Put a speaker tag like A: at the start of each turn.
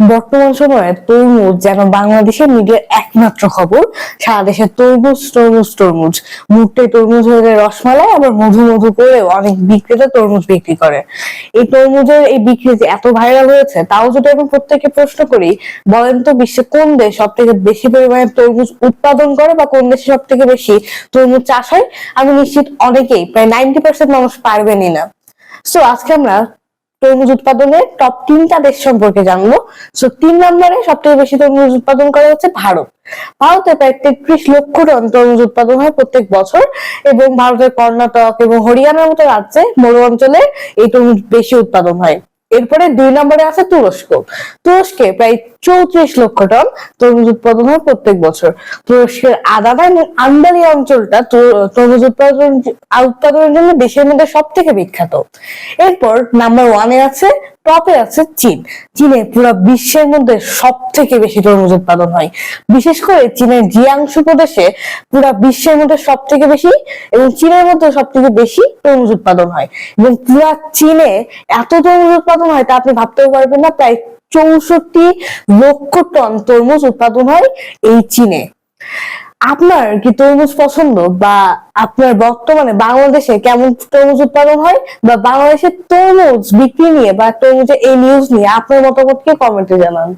A: বর্তমান সময়ে তরমুজ যেন বাংলাদেশের মিডিয়ার একমাত্র খবর, সারা দেশে তরমুজ তরমুজ তরমুজ। মুহূর্তে তরমুজ হয়ে যায় রসমালাই, আবার মধু মধু করেও অনেক বিক্রেতা তরমুজ বিক্রি করে। এই তরমুজের এই বিক্রি যে এত ভাইরাল হয়েছে, তাও যদি আমি প্রত্যেককে প্রশ্ন করি, বলেন তো বিশ্বে কোন দেশ সব থেকে বেশি পরিমাণে তরমুজ উৎপাদন করে বা কোন দেশে সব থেকে বেশি তরমুজ চাষ হয়? আমি নিশ্চিত অনেকেই, প্রায় নাইনটি পার্সেন্ট মানুষ পারবেনই না। সো আজকে আমরা তরমুজ উৎপাদনের টপ তিনটা দেশ সম্পর্কে জানব। সো তিন নম্বরে সবথেকে বেশি তরমুজ উৎপাদন করা হচ্ছে ভারত। ভারতে প্রায় তেত্রিশ লক্ষ টন তরমুজ উৎপাদন হয় প্রত্যেক বছর এবং ভারতের কর্ণাটক এবং হরিয়ানার মতো রাজ্যে মরু অঞ্চলে এই তরমুজ বেশি উৎপাদন হয়। এরপরে দুই নম্বরে আছে তুরস্ক। তুরস্কে প্রায় চৌত্রিশ লক্ষ টন তরমুজ উৎপাদন হয় প্রত্যেক বছর। তুরস্কের আদাদান আন্দালিয়া অঞ্চলটা তরমুজ উৎপাদন উৎপাদনের জন্য দেশের মধ্যে সব থেকে বিখ্যাত। এরপর নাম্বার ওয়ানে আছে টপে আছে চীন। চীনে পুরো বিশ্বের মধ্যে সব থেকে বেশি তরমুজ উৎপাদন হয়। বিশেষ করে চীনের জিয়াংশু প্রদেশে পুরো বিশ্বের মধ্যে সব থেকে বেশি এবং চীনের মধ্যে সব থেকে বেশি তরমুজ উৎপাদন হয়। এবং পুরা চীনে এত তরমুজ উৎপাদন হয় তা আপনি ভাবতেও পারবেন না, প্রায় চৌষট্টি লক্ষ টন তরমুজ উৎপাদন হয় এই চীনে। আপনার কি তরমুজ পছন্দ? বা আপনার বর্তমানে বাংলাদেশে কেমন তরমুজ উৎপাদন হয়? বা বাংলাদেশের তরমুজ বিক্রি নিয়ে বা তরমুজের এই নিউজ নিয়ে আপনার মতামত কি কমেন্টে জানান।